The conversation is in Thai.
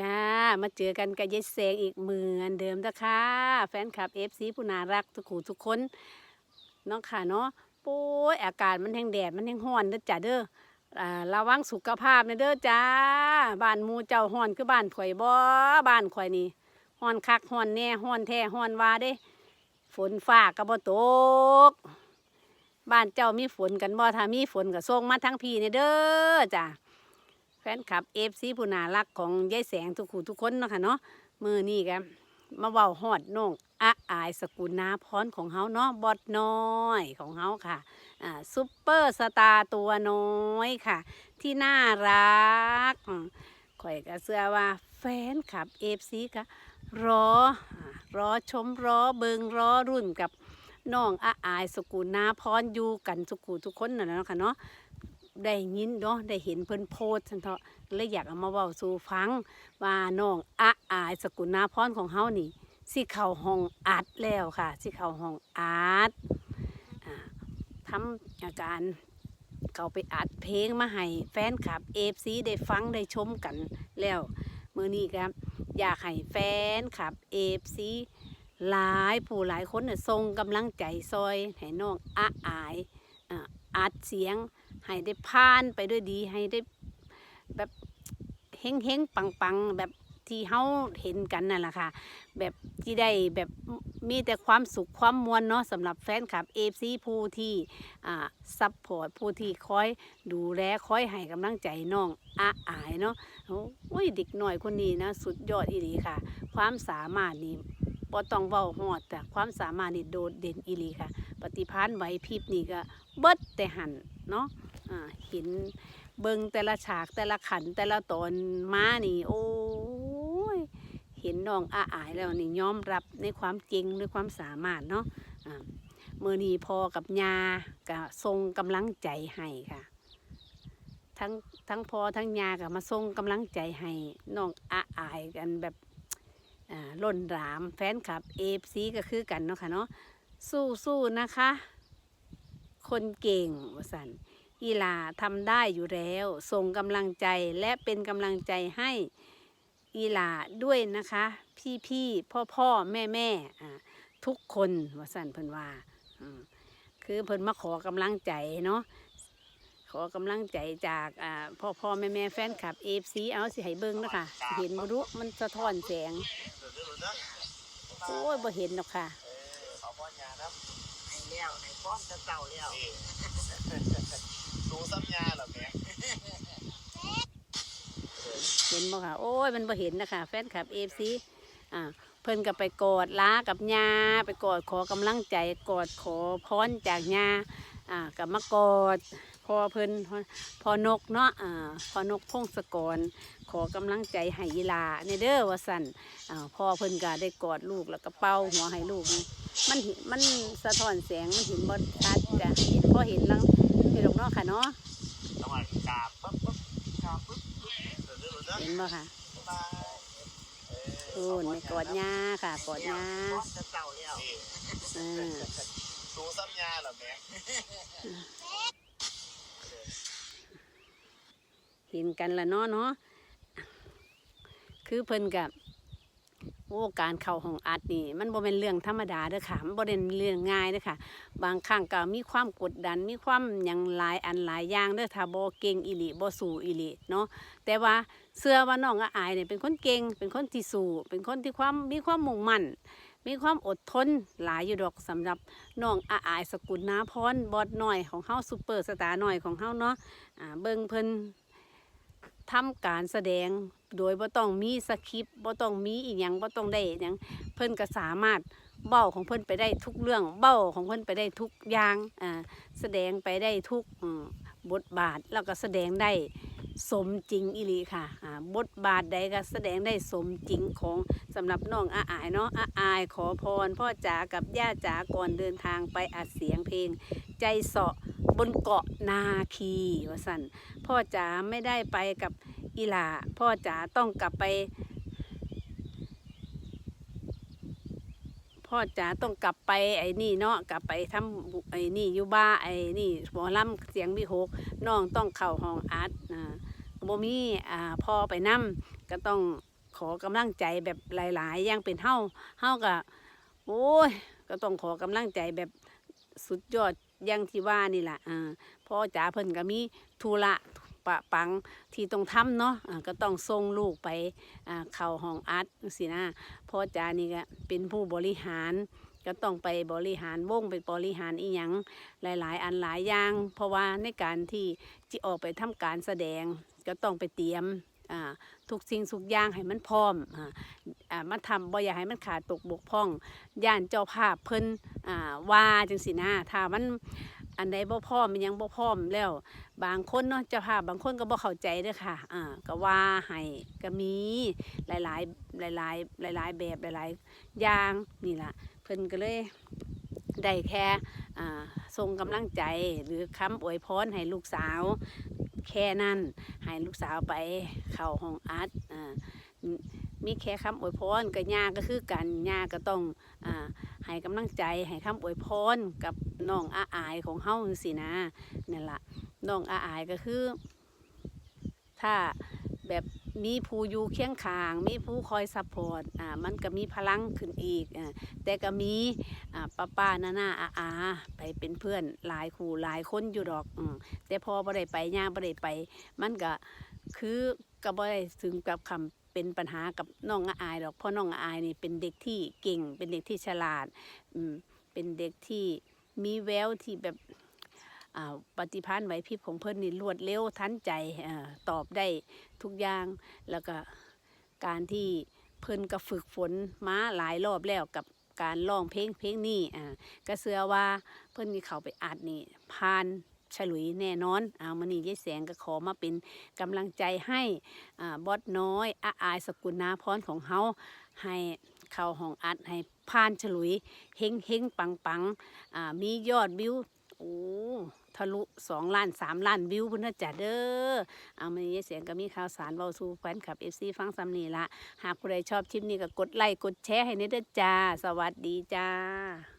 จ้า มาเจอกันกับยายแสงอีกเหมือนเดิมนะคะแฟนคลับเอฟซีผู้น่ารักทุกคู่ทุกคนเนาะค่ะเนาะโอ้ยอากาศมันแห้งแดดมันแห้งร้อนเด้อจ้าเด้อระวังสุขภาพนะเด้อจ้าบ้านมูเจ้าร้อนคือบ้านข่อยบ่บ้านข่อยนี่ร้อนคักร้อนแน่ร้อนแท้ร้อนว่าเด้ฝนฟ้าก็บ่ตก บ้านเจ้ามีฝนกันบ่ถ้ามีฝนก็ส่งมาทั้งพี่นี่เด้อจ้า แฟนคลับเอฟซีผู้น่ารักของยายแสงทุกคู่ทุกคนเนาะค่ะเนาะมือนี่กันมาเว้าฮอดน้องอาอายสกุลนาพรของเฮาเนาะบอดน้อยของเฮาค่ะอ่าซุปเปอร์สตาร์ตัวน้อยค่ะ ที่น่ารักข่อยก็เชื่อว่าแฟนคลับเอฟซีก็รอรอชมรอเบิงรอรุ่นกับน้องอาอายสกุลนาพรอยู่กันทุกคู่ทุกคนน่ะเนาะค่ะเนาะ ได้ยินเนาะได้เห็นเพิ่นโพสฉันเถาะเลยอยากเอามาเว้าสู่ฟังว่าน้องอาอายสกุลนาพรของเฮานี่สิเข้าห้องอัดแล้วค่ะสิเข้าห้องอัดอ่าทำอาการเขาไปอัดเพลงมาให้แฟนคลับ FC ได้ฟังได้ชมกันแล้วเมื้อนี้ครับ อยากให้แฟนคลับ FC หลายผู้หลายคนน่ะส่งกำลังใจซอยให้น้องอาอายอัดเสียง ให้ได้ผ่านไปด้วยดี ให้ได้แบบเฮงเฮงปังปังแบบที่เฮาเห็นกันนั่นแหละค่ะ แบบที่ได้แบบมีแต่ความสุขความมวลเนาะสำหรับแฟนคลับเอฟซีผู้ที่อ่าซัพพอร์ตผู้ที่คอยดูแลคอยให้กำลังใจน้องอาอายเนาะโอ้ยเด็กหน่อยคนนี้นะ สุดยอดอีหลีค่ะ ความสามารถนี่บ่ต้องเว้าฮอดแต่ความสามารถนี่โดดเด่นอีหลีค่ะ ปฏิภาณไหวพริบนี่ก็เบิดแต่หันเนาะ เห็นเบิงแต่ละฉากแต่ละขันแต่ละตอนมานี่ โอ้ย เห็นน้องอาอายแล้วนี่ยอมรับในความเก่งในความสามารถเนาะอ่ามือนี้พอกับยาก็ทรงกำลังใจให้ค่ะ ทั้งทั้งพอทั้งยาก็มาทรงกำลังใจให้น้องอาอายกันแบบอ่าล้นหลามแฟนคลับเอฟซีก็คือกันเนาะค่ะเนาะสู้สู้ๆนะคะ คนเก่งวสัน อีหลาทำได้อยู่แล้ว ส่งกำลังใจและเป็นกำลังใจให้อีหลาด้วยนะคะ พี่พี่พ่อพ่อแม่แม่ทุกคนวสันเพิ่นว่าคือเพิ่นมาขอกำลังใจเนาะขอกำลังใจจากพ่อพ่อแม่แม่แฟนคลับเอฟซีเอาสิให้เบิ้งนะคะเห็นบรู้มันสะท้อนแสง โอ้ยบ่เห็นหรอกค่ะ เอาพ่อยานะให้แล้วให้พร้อมจะเต่าแล้วนี่ดูซ้ำยาเหรอแม่เห็นบ่ค่ะ โอ้ยมันบ่เห็นนะคะแฟนคลับเอฟซีอ่าเพิ่นก็ไปกอดล้ากับยาไปกอดขอกำลังใจกอดขอพรจากยาอ่ากับมากอด พอเพิ่นพอพอนกเนาะอ่าพอนกพงศกร ขอกำลังใจให้ยีหลาในเด้อว่าสั่นอ่าพ่อเพิ่นก็ได้กอดลูกแล้วก็เป่าหัวให้ลูกนี่มันเห็นมันสะท้อนแสงมันเห็นบ่ชัดจ้ะเห็นพอเห็นแล้วเห็นดอกเนาะค่ะเนาะจังหวะกาบปั๊บปั๊บกาบปุ๊บปุ๊บเดี๋ยวเดี๋ยวเดี๋ยวเห็นบ่ค่ะบายเอโอ้ยในกอดยาค่ะกอดยาพร้อมจะเต่าแล้วนี่เออดูซ้ำยาเหรอแม่ เห็นกันละเนาะเนาะคือเพิ่นกับโอ้การเข้าห้องอัดนี่ มันบ่เป็นเรื่องธรรมดาเด้อค่ะ มันบ่เป็นเรื่องง่ายเด้อค่ะ บางครั้งก็มีความกดดัน มีความยังหลายอันหลายอย่างเด้อถ้าบ่เก่งอีหลีบ่สู้อีหลีเนาะ แต่ว่าเชื่อว่าน้องอาอายเนี่ยเป็นคนเก่ง เป็นคนที่สู้ เป็นคนที่ความมีความมุ่งมั่น มีความอดทนหลายอยู่ดอกสำหรับน้องอาอายสกุลนาพรบอดหน้อยของเฮาซุปเปอร์สตาร์หน้อยของเฮาเนาะ อ่าเบิ่งเพิ่น ทำการแสดงโดยบ่ต้องมีสคริปต์บ่ต้องมีอีหยังบ่ต้องได้หยังเพิ่นก็สามารถเบ้าของเพิ่นไปได้ทุกเรื่องเบ้าของเพิ่นไปได้ทุกอย่างอ่าแสดงไปได้ทุกบทบาทแล้วก็แสดงได้สมจริงอีหลีค่ะอ่าบทบาทใดก็แสดงได้สมจริงของสำหรับน้องอาอายเนาะอาอายขอพรพ่อจ๋ากับย่าจ๋าก่อนเดินทางไปอัดเสียงเพลง ใจเสาะบนเกาะนาคีว่าสั่น พ่อจ๋าไม่ได้ไปกับอีหลาพ่อจ๋าต้องกลับไป พ่อจ๋าต้องกลับไปไอ้นี่เนาะกลับไปทำไอ้นี่อยู่บ้าไอ้นี่หมอลำเสียงวิหกน้องต้องเข้าห้องอัดนะบ่มีอ่าพ่อไปนํก็ต้องขอกำลังใจแบบหลาย ๆ อย่างเป็นเฮาเฮาก็โอ้ยก็ต้องขอกำลังใจแบบสุดยอดอย่างที่ว่านี่แหละอ่าพ่อจ๋าเพิ่นก็มีธุระ ปะปังที่ต้องทำเนาะอ่าก็ต้องส่งลูกไปเข้าห้องอัดสินะพ่อจานี่ก็เป็นผู้บริหารก็ต้องไปบริหารวงไปบริหารอีหยังหลาย ๆ อันหลายอย่าง เพราะว่าในการที่จะออกไปทำการแสดง ก็ต้องไปเตรียมทุกสิ่งทุกอย่างให้มันพร้อมอมาทำบ่อยาให้มันขาดตกบกพร่อง ย่านเจ้าภาพเพิ่นว่าจังสินะถ้ามัน อันใดบ่พร้อมมันยังบ่พร้อมแล้ว บางคนเนาะเจ้าภาพบางคนก็บ่เข้าใจเด้อค่ะอ่าก็ว่าให้ก็มีหลายๆ หลายๆ หลาย ๆ แบบหลายๆอย่างนี่ล่ะเพิ่นก็เลยได้แค่อ่าส่งกำลังใจหรือคำอวยพรให้ลูกสาวแค่นั้นให้ลูกสาวไปเข้าห้องอัดอ่า มีแค่คำอวยพรกับย่าก็คือกันย่าก็ต้องอ่าให้กำลังใจให้คำอวยพรกับน้องอาอายของเฮาจังซี่นะนั่นล่ะน้องอาอายก็คือ ถ้าแบบมีผู้อยู่เคียงข้าง มีผู้คอยซัพพอร์ตอ่ามันก็มีพลังขึ้นอีกอ่าแต่ก็มีอ่าป้าป้าน้าน้าอาอาไปเป็นเพื่อนหลายคู่หลายคนอยู่ดอกอืมแต่พอบ่ได้ไปย่าบ่ได้ไป มันก็คือก็บ่ได้ถึงกับคำ เป็นปัญหากับน้องอาอายดอกเพราะน้องอายนี่เป็นเด็กที่เก่ง เป็นเด็กที่ฉลาดอืมเป็นเด็กที่มีแววที่แบบปฏิภาณไหวพริบของเพิ่นนี่รวดเร็วทันใจอตอบได้ทุกอย่างแล้วก็การที่เพิ่นก็ฝึกฝนมาหลายรอบแล้วกับการร้องเพลงเพลงนี้อ่าก็เชื่อว่าเพิ่นนี่เขาไปอัดนี่ผ่าน ฉลุยแน่นอนเอามานี่ยายแสงก็ขอมาเป็นกำลังใจให้บอสน้อยอาอายสกุลนาพรของเฮาให้เข้าห้องอัดให้ผ่านฉลุยเฮงเฮงปังปังมียอดวิวโอ้ทะลุสองล้านสามล้านวิวพุ่นจ๊ะเด้อเอามานี้เสียงก็มีข่าวสารเบาสู่แฟนคลับเอฟซีฟังซ้ำนี่ละหากผู้ใดชอบคลิปนี้ก็กดไลค์กดแชร์ให้เนเด้อจ้า สวัสดีจ้า